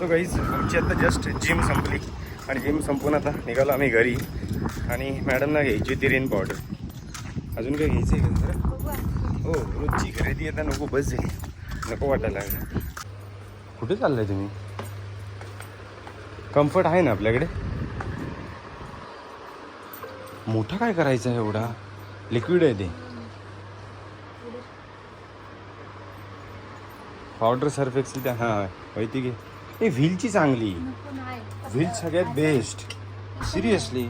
So guys आमची आता just gym संपली. आणि जिम संपून आता निघालो आम्ही घरी. आणि मॅडमना घ्यायची होती रेन पावडर अजून काय घ्यायचं आहे का हो रोजची खरेदी आता नको बस झाली. नको वाटायला लागलं. कुठे चाललाय तुम्ही? कम्फर्ट आहे ना आपल्याकडे? मोठा काय करायचा आहे एवढा? लिक्विड आहे ते. पावडर सर्फ एक्सेल हां माहिती घे. ए व्हीलची चांगली. व्हील सगळ्यात बेस्ट सिरियसली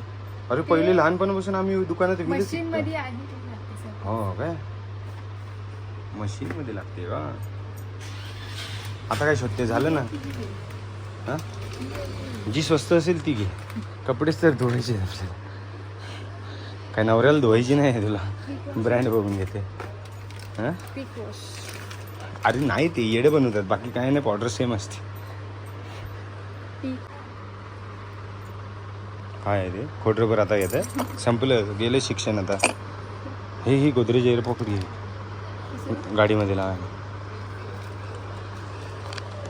अरे पहिले लहानपणापासून आम्ही दुकानात मशीन. मध्ये सर. हो काय? मशीन मध्ये लागते का आता काय शोधते झालं ना? हा? जी स्वस्त असेल ती घे. कपडेच तर धुवायचे आपल्याला. काय नवऱ्याला धुवायची नाही तुला? ब्रँड बघून घेते. हा? अरे नाही ते येडे बनवतात. बाकी काही नाही पावडर सेम असते. पीक काय आहे ते? खोटं आता येत? आहे संपलं. गेलं शिक्षण आता. हे ही गोदरेज एअर पॉकेट घे गाडीमध्ये लावा.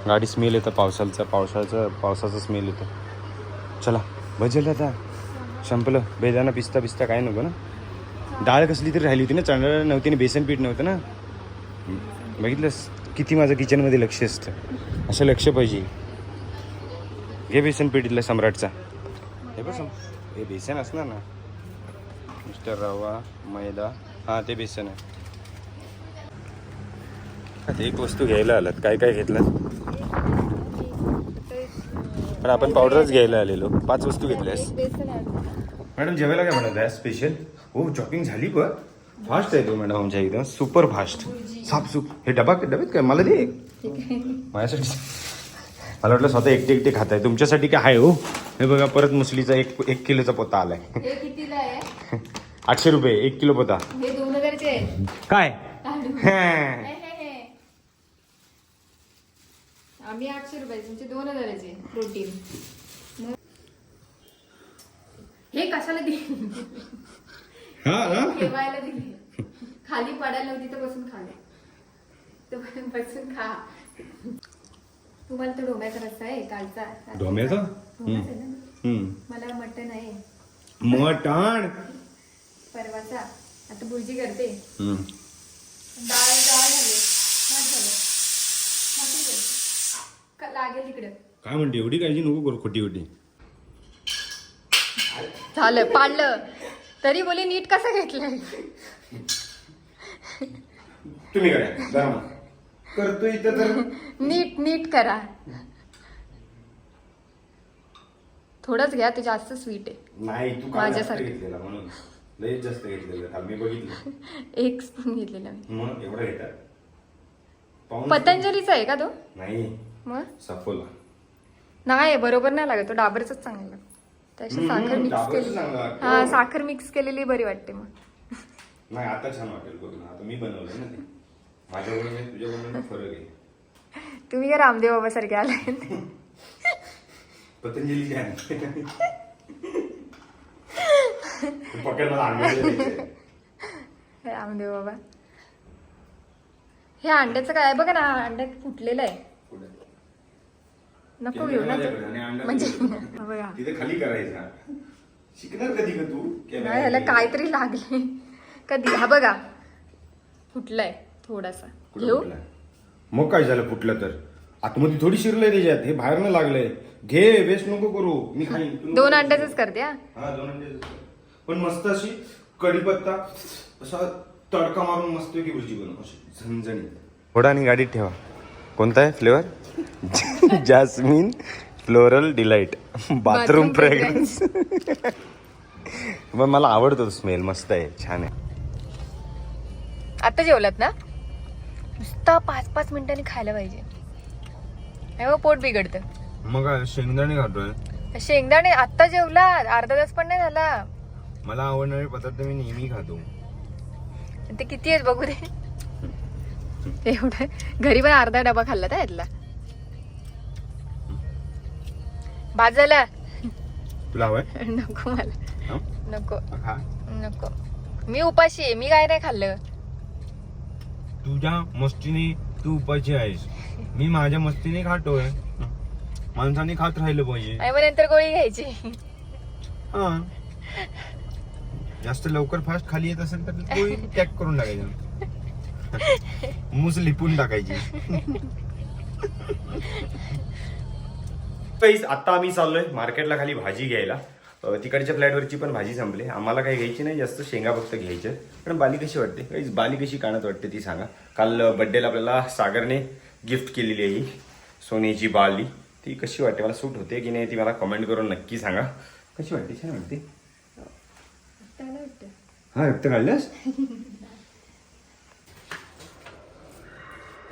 गाडी स्मेल येतं पावसाचा पावसाचं पावसाचा स्मेल येतो. चला भजेल आता. संपलं. बेदाना पिस्ता पिस्ता काय नको ना? डाळ कसली तरी राहिली होती ना? चांदळ नव्हती आणि बेसन पीठ नव्हतं ना? बघितलंस? किती माझं किचनमध्ये लक्ष असतं. असं लक्ष पाहिजे. घे बेसन इथलं सम्राटचा. हे बघ सम- हे बेसन असणार ना. मिस्टर रवा मैदा हां ते बेसन आहे. एक वस्तू घ्यायला आलात. काय काय घेतलं? पण आपण पावडरच घ्यायला आलेलो. पाच वस्तू घेतल्यास. मॅडम जेवायला काय म्हणत आहे स्पेशल हो शॉपिंग झाली पण. फास्ट आहे तो मॅडम आमच्या एकदम सुपर फास्ट सापसूप हे डबा डब्यात काय? मला दे. माझ्यासाठी मला वाटलं स्वतः एकटे एकटे खात आहे तुमच्यासाठी काय आहे हो? हे बघा परत मुसलीचा एक एक किलोचा पोता आलाय. हे आठशे रुपये एक किलो पोता. काय. आम्ही आठशे रुपये तुमचे दोन हजाराचे प्रोटीन. हे कशाला दिले? ठेवायला दिले. खाली पडायला नव्हती तर बसून खाले तर बसून खा. तुम्हाला तो डोम्याचा रस्ता आहे कालचा डोम्याचा? डोम्याचा आहे ना? हम्म. मला मटण आहे मटण परवाचा आता भुर्जी करते हम्म. डाळ डाळ झाले भात झालं भाकरी करते. का- लागेल इकडं काय म्हणते एवढी काळजी नको करू खोटी खोटी झालं पाडलं तरी बोली नीट कसं घेतलंय तुम्ही करा मग. करतो इथं तर. नीट नीट करा. थोडंच घ्या ते जास्त स्वीट आहे. नाही तू काल जास्त माझ्यासारखं. घेतलेला म्हणून. लयच जास्त घेतलेलं. काल मी बघितलं. एक स्पून घेतलेला मी. एवढं घेतात. पाहून पतंजलीचा आहे का तो? नाही. मग? सफोला. नाही बरोबर नाही लागत. तो डाबरच चांगला. लागतो त्याशी हम्म, साखर मिक्स डाबरचं केली चांगलं लागतं. हा साखर मिक्स केलेली बरी वाटते मग. नाही आता छान वाटेल बघ ना. आता मी बनवलं ना ते. आणि तुझ्याकडून फरक आहे. तुम्ही काय रामदेव बाबा सारखे आलाय पतंजली पकड मला. रामदेव बाबा. हे अंड्याचं काय आहे? बघा ना हा अंडा फुटलेला आहे? नको घेऊ ना तो म्हणजे. बघा. तिथे खाली करायचा. शिकणार कधी का तू? नाही ह्याला काहीतरी लागले कधी? हा बघा. फुटलाय. थोडासा. कुठं घेऊ? फुटलाय? मग काय झालं फुटलं तर? आतमध्ये थोडी शिरलंय त्याच्यात हे बाहेर न लागलंय. घे वेस्ट नको करू. मी खाईन. तू नको दोन करू. अंड्याच करते हा हा दोन अंड्याचंच कर. पण मस्त अशी कढीपत्ता असा तडका मारून मस्त की भुर्जी बनव. अशी झणझणीत. थोडा आणि गाडीत ठेवा. कोणता आहे? Flavour? Jasmine floral delight. Bathroom Bathroom fragrance. पण मला आवडतो स्मेल मस्त आहे. छान आहे. आता जेवलात ना? नुसता पाच पाच मिनिटांनी खायला पाहिजे. पोट बिघडतं. मग शेंगदाणे खातोय? शेंगदाणे आत्ता जेवला अर्धा तास पण नाही झाला. मला आवडणारे पदार्थ मी नेहमी खातो. ते किती आहेत बघू दे. एवढं घरी पण अर्धा डबा खाल्ला त्या यातला. भात झाला. तुला हवंय? नको मला? नको. नको. मी उपाशी आहे मी काय नाही खाल्लं. तुझ्या मस्तीने तू उपाशी आहेस. मी माझ्या मस्तीने खातोय माणसाने खात राहिलं पाहिजे. आणि मग नंतर गोळी घ्यायची. हा. जास्त लवकर फास्ट खाली येत असेल तर पोळी पॅक करून टाकायचं. मूस लिपून टाकायची. आता आम्ही चाललोय मार्केटला खाली भाजी घ्यायला. तिकडच्या फ्लॅटवरची पण भाजी संपली. आम्हाला काही घ्यायची नाही जास्त शेंगा फक्त घ्यायच्या पण बाली कशी वाटते? काही बाली कशी कानात वाटते ती सांगा. काल बड्डेला आपल्याला सागरने गिफ्ट केलेली आहे ही सोन्याची बाली. ती कशी वाटते? मला सूट होते की नाही ती मला कमेंट करून नक्की सांगा. कशी वाटते? छान वाटते. हा रक्त काढल्यास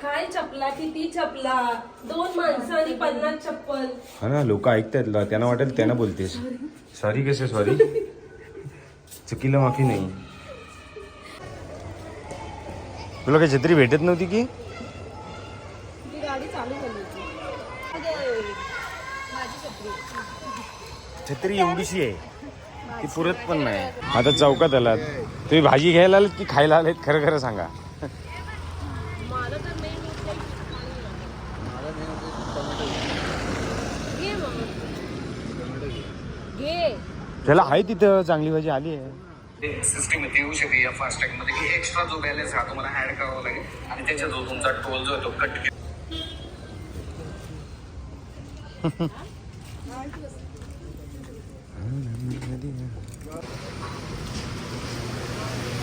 काय चपला किती चपला दोन माणसं आणि पन्नास चप्पल हा ना लोक ऐकतायत ल- त्यांना वाटेल त्यांना बोलतेस. सॉरी कसे सॉरी चुकीला माफी नाही. तुला काही छत्री भेटत नव्हती की? ती गाडी चालू केली छत्री. एवढीशी आहे. ती पुरत पण नाही. आता चौकात आलात. तुम्ही भाजी घ्यायला आलात की खायला आलेत? खरं खरं सांगा मला तर मेन घे मग घे त्याला आहे तिथं चांगली भाजी आली आहे. सिस्टीम येऊ शकते या फास्टॅगमध्ये. की एक्स्ट्रा जो बॅलन्स हा तुम्हाला ऍड करावा लागेल. आणि त्याचा जो तुमचा टोल जो आहे तो कट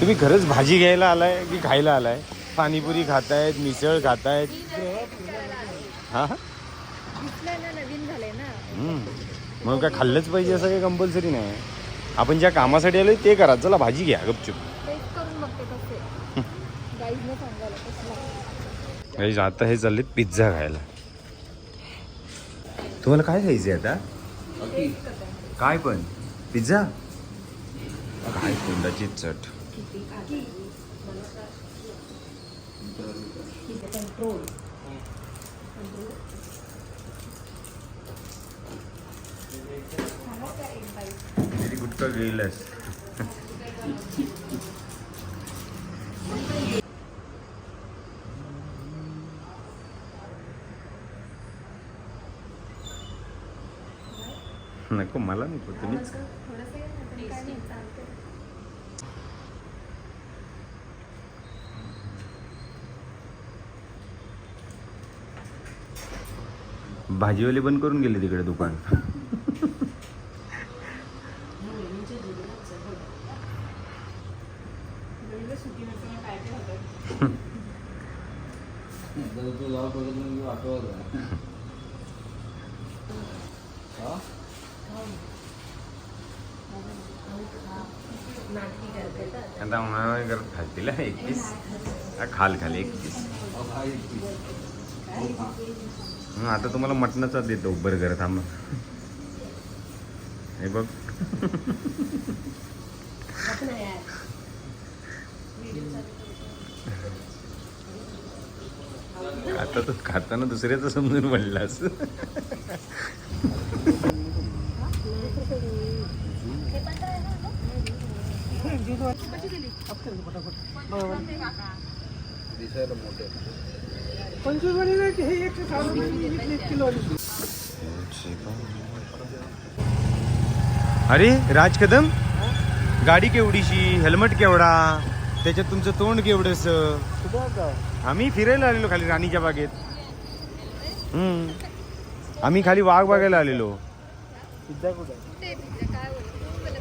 तुम्ही खरंच भाजी घ्यायला आलाय की खायला आलाय? पाणीपुरी खातायत मिसळ खातायत. हा? नवीन झालंय ना. मग काय खाल्लंच पाहिजे असं काही कंपल्सरी नाही. आपण ज्या कामासाठी आलोय ते करा. चला भाजी घ्या गपचूप. आता हे चालले पिझ्झा खायला. तुम्हाला काय खायचंय आता? काय पण. पिझ्झा काय तोंडाची चट. किती गुटका गेलंस नको मला नको तुम्हीच. भाजीवाले बंद करून गेले तिकडे दुकान. आता मला करत खालतील एक पीस हा खाल खाल एक पीस हं, आता तुम्हाला मटणाचा देतो बर्गर थांबा. हे बघ. आता तर खाताना दुसऱ्याचं समजून म्हणलास. अरे राज कदम गाडी केवढीशी? हेल्मेट केवढा? त्याच्यात तुमचं तोंड केवढस आम्ही फिरायला आलेलो खाली राणीच्या बागेत. हम्म. आम्ही खाली वाघ बघायला आलेलो. पिझ्झा काय बोलतो मला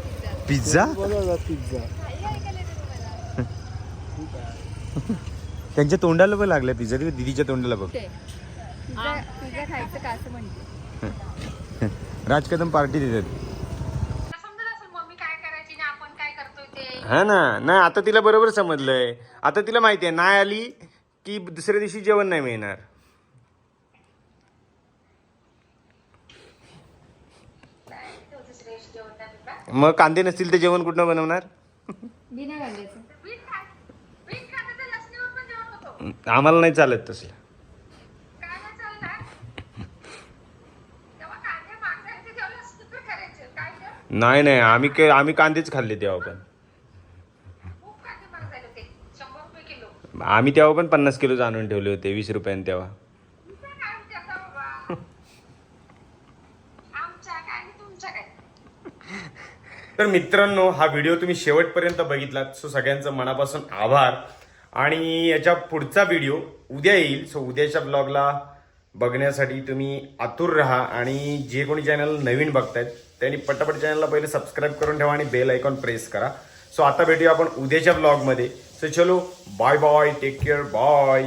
पिझ्झा? पिझ्झा? त्यांच्या तोंडाला पण लागलं पिझ्झा. दिदीच्या तोंडाला बघ. ते पिझ्झा पिझ्झा खायचं का असं म्हणते. राज कदम पार्टी देतात समजलं असेल मम्मी काय करायची ना आपण काय करतोय ते हा ना. नाही आता तिला बरोबर समजलंय. आता तिला माहिती आहे नाही आली की दुसऱ्या दिवशी जेवण नाही मिळणार. मग कांदे नसतील तर जेवण कुठनं बनवणार? बिना कांद्याचं. आम्हाला नाही चालत तसलं. काय नाही चालणार तेव्हा कांदे माणसाचे जेवढे असतील तर करायचे काय ते नाही नाही आम्ही के आम्ही कांदेच खाल्ले तेव्हा पण. आम्ही तेव्हा पण पन्नास किलो जाणून ठेवले होते वीस रुपयाने तेव्हा. तर मित्रांनो हा व्हिडिओ तुम्ही शेवटपर्यंत बघितलात सो सगळ्यांचं मनापासून आभार. आणि याच्या पुढचा व्हिडिओ उद्या येईल सो उद्याच्या ब्लॉगला बघण्यासाठी तुम्ही आतुर राहा. आणि जे कोणी चॅनल नवीन बघतायत त्यांनी पटापट चॅनलला पहिले सबस्क्राईब करून ठेवा आणि बेल ऐकॉन प्रेस करा. सो आता भेटूया आपण उद्याच्या ब्लॉगमध्ये सो चलो bye bye take care bye